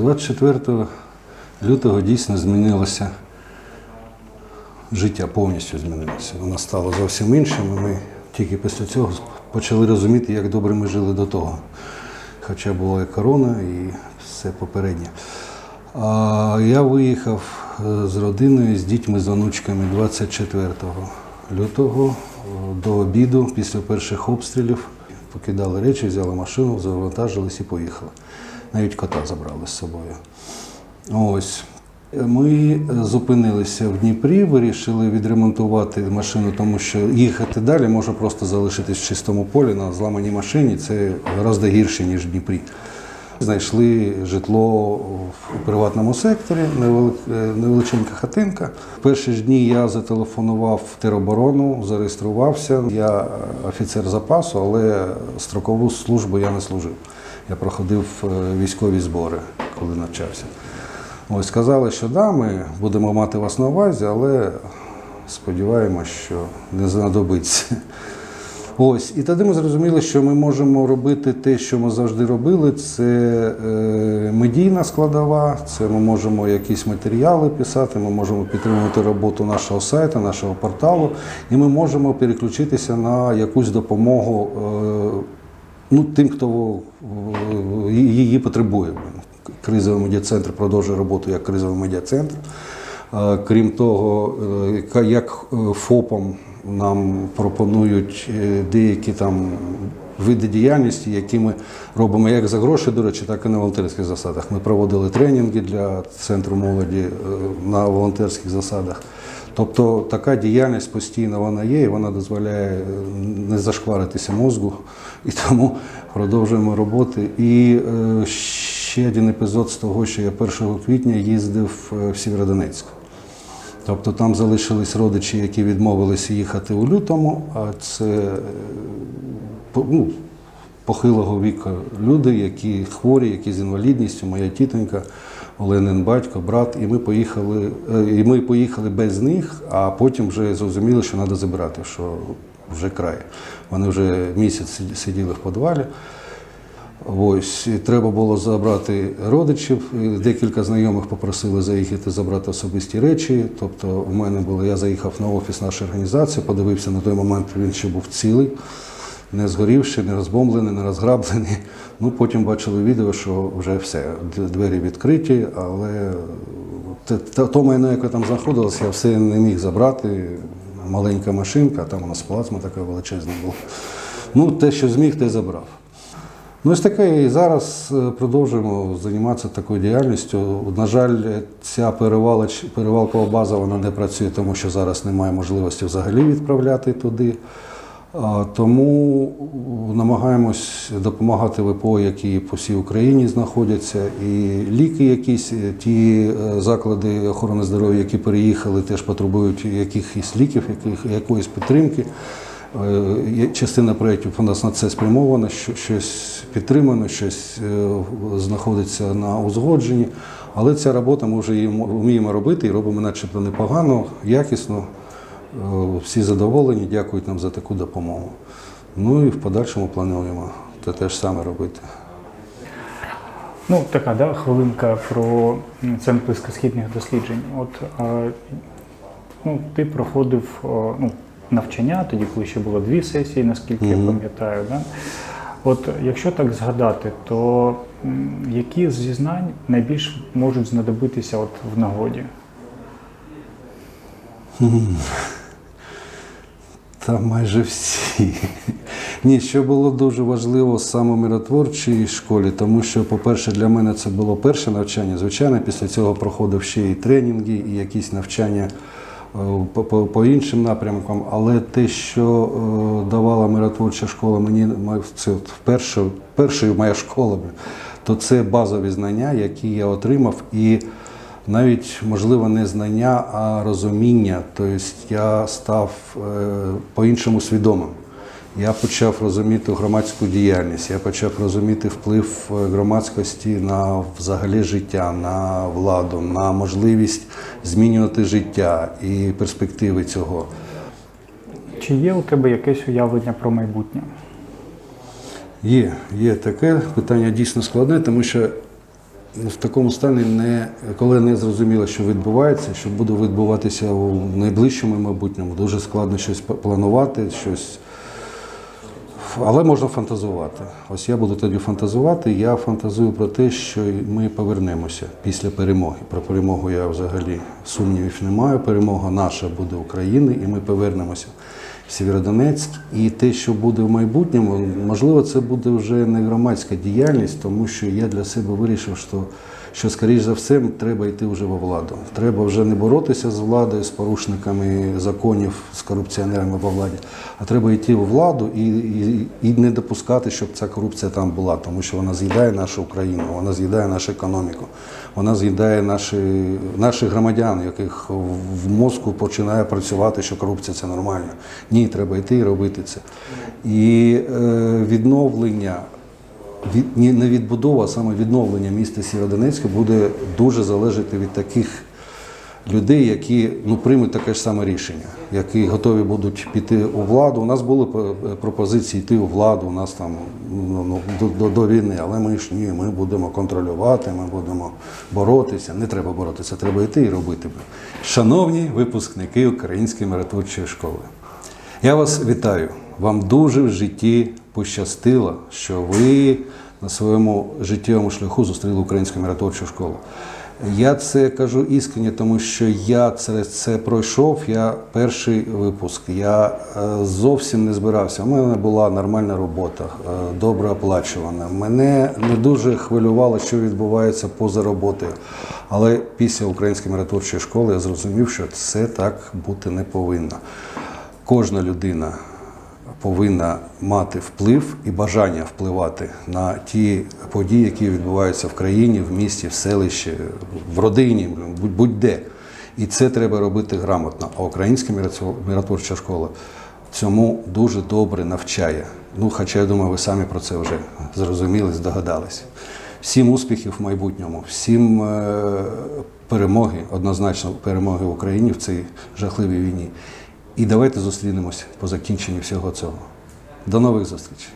24 лютого дійсно змінилося життя, повністю змінилося. Воно стало зовсім іншим. і Ми тільки після цього почали розуміти, як добре ми жили до того. Хоча була і корона, і все попереднє. А я виїхав е, з родиною, з дітьми, з онучками 24 лютого е, до обіду після перших обстрілів. Покидали речі, взяли машину, завантажились і поїхали. Навіть кота забрали з собою. Ось. Ми зупинилися в Дніпрі, вирішили відремонтувати машину, тому що їхати далі може просто залишитись в чистому полі на зламаній машині. Це гораздо гірше, ніж в Дніпрі. Знайшли житло в приватному секторі, е, невеличенька хатинка. В перші ж дні я зателефонував в тероборону, зареєструвався. Я офіцер запасу, але строкову службу я не служив. Я проходив е, військові збори, коли навчався. Ось сказали, що да, ми будемо мати вас на увазі, але сподіваємось, що не знадобиться. Ось, і тоді ми зрозуміли, що ми можемо робити те, що ми завжди робили. Це е, медійна складова, це ми можемо якісь матеріали писати, ми можемо підтримувати роботу нашого сайту, нашого порталу, і ми можемо переключитися на якусь допомогу е, ну, тим, хто е, її потребує. Кризовий медіа-центр продовжує роботу як кризовий медіа-центр. Е, Крім того, е, як е, ФОПам нам пропонують е, деякі там види діяльності, які ми робимо як за гроші, до речі, так і на волонтерських засадах. Ми проводили тренінги для центру молоді е, на волонтерських засадах. Тобто така діяльність постійно вона є, і вона дозволяє е, не зашкваритися мозку, і тому продовжуємо роботи. І ще один епізод з того, що я 1 квітня їздив в Сєвєродонецьк. Тобто там залишились родичі, які відмовилися їхати у лютому, а це е, ну, похилого віку люди, які хворі, які з інвалідністю, моя тітонька, Оленин батько, брат. І ми поїхали, е, і ми поїхали без них, а потім вже зрозуміли, що треба забирати, що вже край. Вони вже місяць сиділи в підвалі. Ось і треба було забрати родичів. Декілька знайомих попросили заїхати забрати особисті речі. Тобто, у мене було, я заїхав на офіс нашої організації, подивився на той момент, він ще був цілий, не згорівши, не розбомблений, не розграблений. Ну потім бачили відео, що вже все, двері відкриті, але то майно, яке там знаходилося, я все не міг забрати. Маленька машинка, там у нас плазма така величезна була. Ну, те, що зміг, те забрав. Ну, ось таке і зараз е, продовжуємо займатися такою діяльністю. На жаль, ця перевалоч, перевалкова база вона не працює, тому що зараз немає можливості взагалі відправляти туди. Тому намагаємось допомагати ВПО, які по всій Україні знаходяться, і ліки якісь, е, ті е, заклади охорони здоров'я, які переїхали, теж потребують якихось ліків, яких, якоїсь підтримки. Е, Частина проєктів у нас на це спрямована, що щось підтримано, щось е, знаходиться на узгодженні. Але ця робота ми вже її вміємо робити і робимо начебто непогано, якісно. Е, Всі задоволені, дякують нам за таку допомогу. Ну і в подальшому плануємо те те ж саме робити. Ну, така да, хвилинка про центр близькосхідних досліджень. От ну, ти проходив ну, навчання, тоді, коли ще було дві сесії, наскільки я пам'ятаю. Да? От якщо так згадати, то які зі знань найбільш можуть знадобитися от в нагоді? Та майже всі. Ні, що було дуже важливо саме в миротворчій школі, тому що, по-перше, для мене це було перше навчання. Звичайно, після цього проходив ще і тренінги, і якісь навчання по, по, по іншим напрямкам. Але те, що е, давала миротворча школа, мені це вперше, першою моя школа, то це базові знання, які я отримав. І навіть можливо не знання, а розуміння. Тобто я став е, по-іншому свідомим. Я почав розуміти громадську діяльність, я почав розуміти вплив е, громадськості на взагалі життя, на владу, на можливість змінювати життя і перспективи цього. Чи є у тебе якесь уявлення про майбутнє? Є, є таке питання дійсно складне, тому що в такому стані, не, коли не зрозуміло, що відбувається, що буде відбуватися у найближчому майбутньому, дуже складно щось планувати, щось. Але можна фантазувати. Ось я буду тоді фантазувати. Я фантазую про те, що ми повернемося після перемоги. Про перемогу я взагалі сумнівів не маю. Перемога наша буде України, і ми повернемося в Сєвєродонецьк. І те, що буде в майбутньому, можливо, це буде вже не громадська діяльність, тому що я для себе вирішив, що, що скоріш за все, треба йти вже во владу. Треба вже не боротися з владою, з порушниками законів, з корупціонерами во владі, а треба йти у владу і, і, і не допускати, щоб ця корупція там була, тому що вона з'їдає нашу Україну, вона з'їдає нашу економіку, вона з'їдає наші, наших громадян, яких в мозку починає працювати, що корупція це нормально. Ні, треба йти і робити це. І е, відновлення від, не відбудова, а саме відновлення міста Сєвєродонецька буде дуже залежати від таких людей, які ну, приймуть таке ж саме рішення, які готові будуть піти у владу. У нас були пропозиції йти у владу, у нас там ну, ну, до, до, до війни, але ми ж ні, ми будемо контролювати, ми будемо боротися. Не треба боротися, треба йти і робити. Шановні випускники Української миротворчої школи. Я вас вітаю. Вам дуже в житті пощастило, що ви на своєму життєвому шляху зустріли українську миротворчу школу. Я це кажу іскренне, тому що я це, це пройшов. Я перший випуск. Я е, зовсім не збирався. У мене була нормальна робота, е, добре оплачувана. Мене не дуже хвилювало, що відбувається поза роботою. Але після української миротворчої школи я зрозумів, що це так бути не повинно. Кожна людина повинна мати вплив і бажання впливати на ті події, які відбуваються в країні, в місті, в селищі, в родині, будь- будь-де. І це треба робити грамотно. А українська миротворча школа цьому дуже добре навчає. Ну, хоча я думаю, ви самі про це вже зрозуміли, здогадалися. Всім успіхів в майбутньому, всім е, перемоги, однозначно перемоги в Україні в цій жахливій війні. І давайте зустрінемось по закінченні всього цього. До нових зустрічей!